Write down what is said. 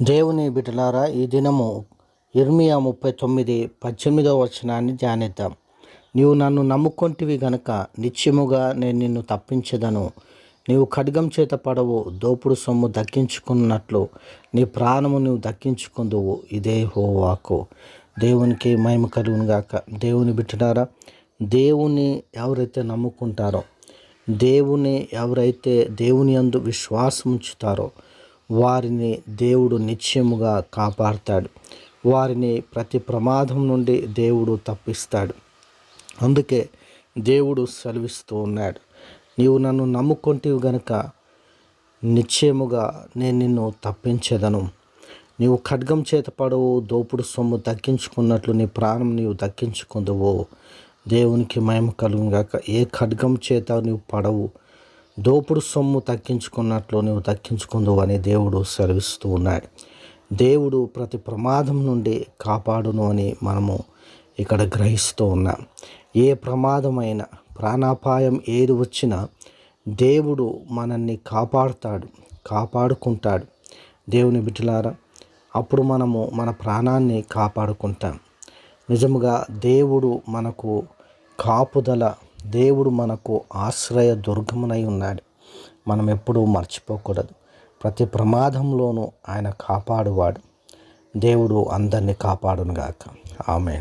ఈ దినము ఇర్మియా ముప్పై తొమ్మిది పద్దెనిమిదవ వచనాన్ని ధ్యానిద్దాం. నీవు నన్ను నమ్ముకొంటివి గనక నిత్యముగా నేను నిన్ను తప్పించదను. నీవు ఖడ్గం చేత పడవు దోపుడు సొమ్ము దక్కించుకున్నట్లు నీ ప్రాణము నువ్వు దక్కించుకుందువు ఇదే హోవాకు దేవునికి మహిమ కలుగునుగాక దేవుని బిట్టడారా దేవుని ఎవరైతే నమ్ముకుంటారో దేవుని ఎవరైతే దేవుని యందు విశ్వాసం ఉంచుతారో వారిని దేవుడు నిత్యముగా కాపాడుతాడు. వారిని ప్రతి ప్రమాదం నుండి దేవుడు తప్పిస్తాడు. అందుకే దేవుడు సెలవిస్తూ ఉన్నాడు. నీవు నన్ను నమ్ముకుంటేవు గనుక నిశ్చయముగా నేను నిన్ను తప్పించేదను. నీవు ఖడ్గం చేత పడవు దోపుడు సొమ్ము దక్కించుకున్నట్లు నీ ప్రాణం నీవు దక్కించుకుందువు. దేవునికి మయం కలుగుగాక ఏ ఖడ్గం చేత నీవు పడవు దోపుడు సొమ్ము తగ్గించుకున్నట్లు నువ్వు తగ్గించుకుందు అని దేవుడు సెలవిస్తూ ఉన్నాడు. దేవుడు ప్రతి ప్రమాదం నుండి కాపాడును అని మనము ఇక్కడ గ్రహిస్తూ ఉన్నాం. ఏ ప్రమాదమైన ప్రాణాపాయం ఏది వచ్చినా దేవుడు మనల్ని కాపాడుతాడు కాపాడుకుంటాడు. దేవుని బిడ్డలారా అప్పుడు మనము మన ప్రాణాన్ని కాపాడుకుంటాం. నిజముగా దేవుడు మనకు కాపుదల దేవుడు మనకు ఆశ్రయ దుర్గమునై ఉన్నాడు. మనం ఎప్పుడూ మర్చిపోకూడదు. ప్రతి ప్రమాదంలోనూ ఆయన కాపాడువాడు. దేవుడు అందరినీ కాపాడునుగాక. ఆమె